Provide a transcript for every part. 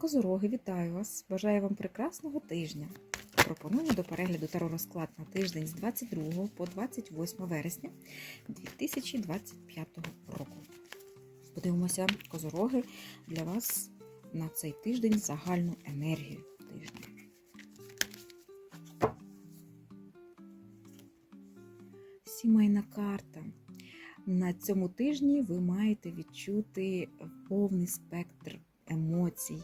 Козороги, вітаю вас! Бажаю вам прекрасного тижня. Пропоную до перегляду таро розклад на тиждень з 22 по 28 вересня 2025 року. Подивимося, козороги, для вас на цей тиждень загальну енергію тижня. Сімейна карта. На цьому тижні ви маєте відчути повний спектр емоцій,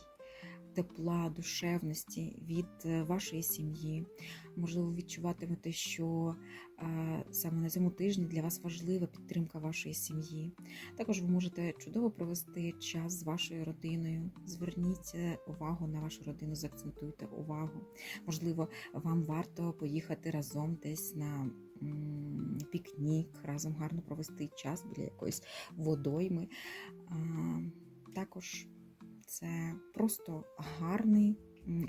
тепла, душевності від е, вашої сім'ї. Можливо, відчуватимете, що е, саме на цьому тижні для вас важлива підтримка вашої сім'ї. Також ви можете чудово провести час з вашою родиною. Зверніть е, увагу на вашу родину, заакцентуйте увагу. Можливо, вам варто поїхати разом десь на пікнік, разом гарно провести час біля якоїсь водойми. Також це просто гарний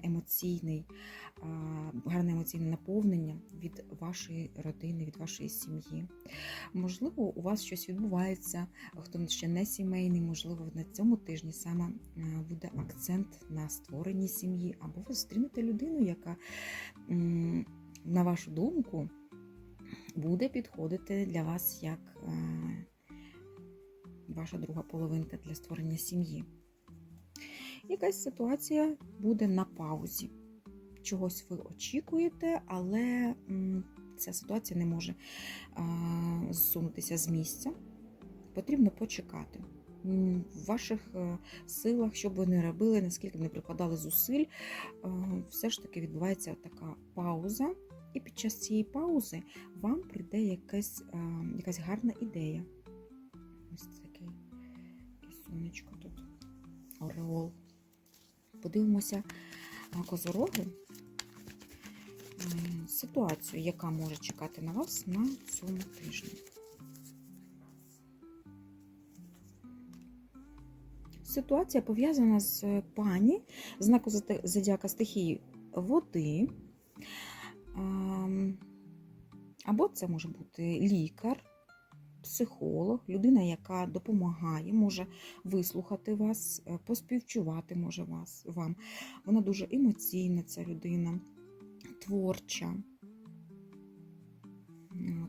емоційний, гарне емоційне наповнення від вашої родини, від вашої сім'ї. Можливо, у вас щось відбувається, хто ще не сімейний, можливо, на цьому тижні саме буде акцент на створенні сім'ї, або ви зустрінете людину, яка, на вашу думку, буде підходити для вас як ваша друга половинка для створення сім'ї. Якась ситуація буде на паузі. Чогось ви очікуєте, але ця ситуація не може зсунутися з місця. Потрібно почекати. В ваших е, силах, що б ви не робили, наскільки б не прикладали зусиль, все ж таки відбувається така пауза. І під час цієї паузи вам прийде якась, е, якась гарна ідея. Ось такий сонечко тут, ореол. Подивимося на козороги ситуацію, яка може чекати на вас на цьому тижні. Ситуація пов'язана з пані знаку зодіака стихії води. Або це може бути лікар, психолог, людина, яка допомагає, може вислухати вас, е, поспівчувати може вас вам. Вона дуже емоційна, ця людина, творча,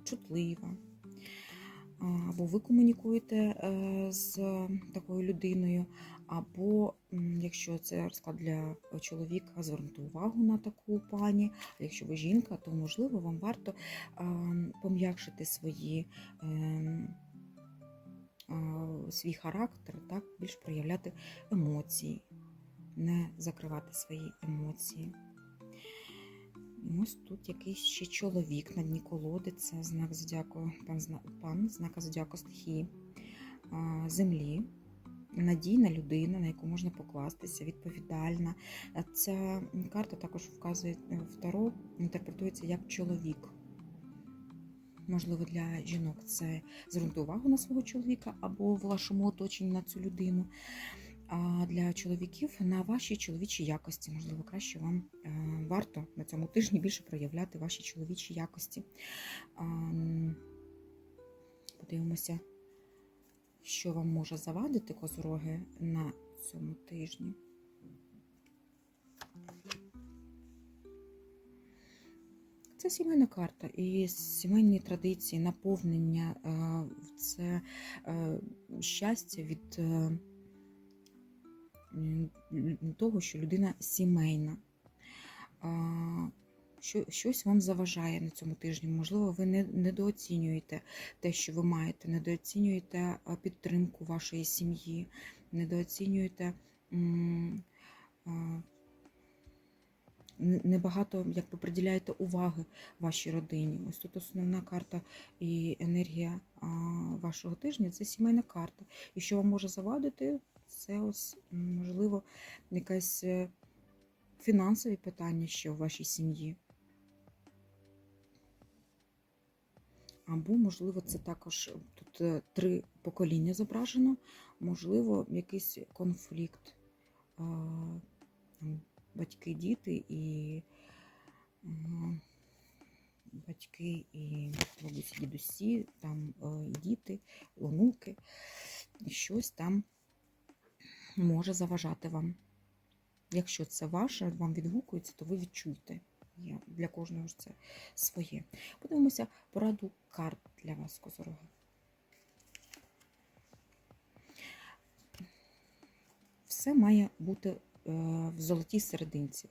чутлива. Або ви комунікуєте е, з такою людиною, або якщо це розклад для чоловіка, звернути увагу на таку пані. Якщо ви жінка, то можливо вам варто пом'якшити свої. ем, свій характер, так, більш проявляти емоції, не закривати свої емоції. Ось тут якийсь ще чоловік на дні колоди, це знак зодіаку, пан, пан знака зодіаку стихії землі. Надійна людина, на яку можна покластися, відповідальна. Ця карта також вказує е, в Таро, інтерпретується як чоловік. Можливо, для жінок це звернути увагу на свого чоловіка або в вашому оточенні на цю людину. Для чоловіків на ваші чоловічі якості, можливо, краще вам е, варто на цьому тижні більше проявляти ваші чоловічі якості. Подивимося, що вам може завадити козороги на цьому тижні. Це сімейна карта і сімейні традиції, наповнення е, це е, щастя від того, що людина сімейна. Що, щось вам заважає на цьому тижні. Можливо, ви не, недооцінюєте те, що ви маєте, недооцінюєте підтримку вашої сім'ї, недооцінюєте небагато якби приділяєте уваги вашій родині. Ось тут основна карта і енергія вашого тижня це сімейна карта. І що вам може завадити, це ось можливо якесь е, фінансові питання ще в вашій сім'ї. Або, можливо, це також тут е, три покоління зображено, можливо, якийсь конфлікт. Батьки, діти і батьки і бабусі, дідусі, там е, діти, онуки, і щось там може заважати вам. Якщо це ваше, вам відгукується, то ви відчуєте. Для кожного ж це своє. Подивимося пораду карт для вас, козороги. Все має бути е, в золотій серединці.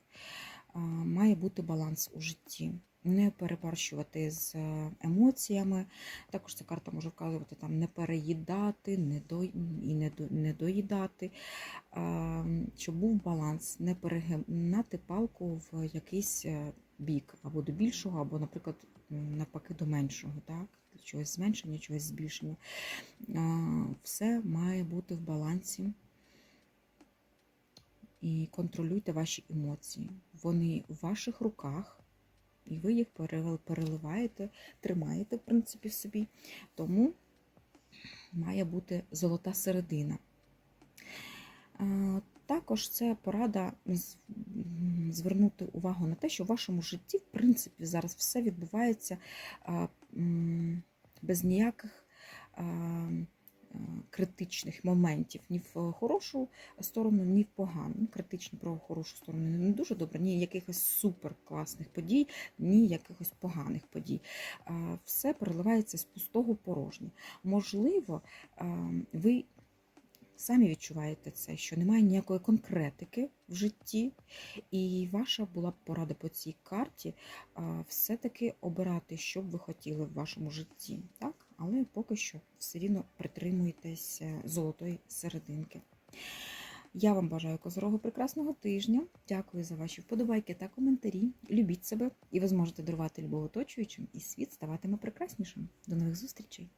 А, Має бути баланс у житті. Не перебарщувати з е, емоціями. Також ця карта може вказувати там не переїдати, не до, і не, до, не доїдати, а, щоб був баланс, не перегинати палку в якийсь е, бік або до більшого, або, наприклад, навпаки, до меншого. Так? Чогось зменшення, чогось збільшення. Все має бути в балансі і контролюйте ваші емоції. Вони в ваших руках, і ви їх переливаєте, тримаєте, в принципі, собі. Тому має бути золота середина. Е, Також це порада звернути увагу на те, що в вашому житті, в принципі, зараз все відбувається без ніяких е, критичних моментів ні в хорошу сторону, ні в погану. Ну, Критичні про хорошу сторону не дуже добре, ні якихось супер класних подій, ні якихось поганих подій. Все переливається з пустого порожнє. Можливо, ви самі відчуваєте це, що немає ніякої конкретики в житті, і ваша була б порада по цій карті все-таки обирати, що б ви хотіли в вашому житті. Так? Але поки що все рівно притримуєтесь е, золотої серединки. Я вам бажаю козорогу прекрасного тижня. Дякую за ваші вподобайки та коментарі. Любіть себе, і ви зможете дарувати любов оточуючим, і світ ставатиме прекраснішим. До нових зустрічей!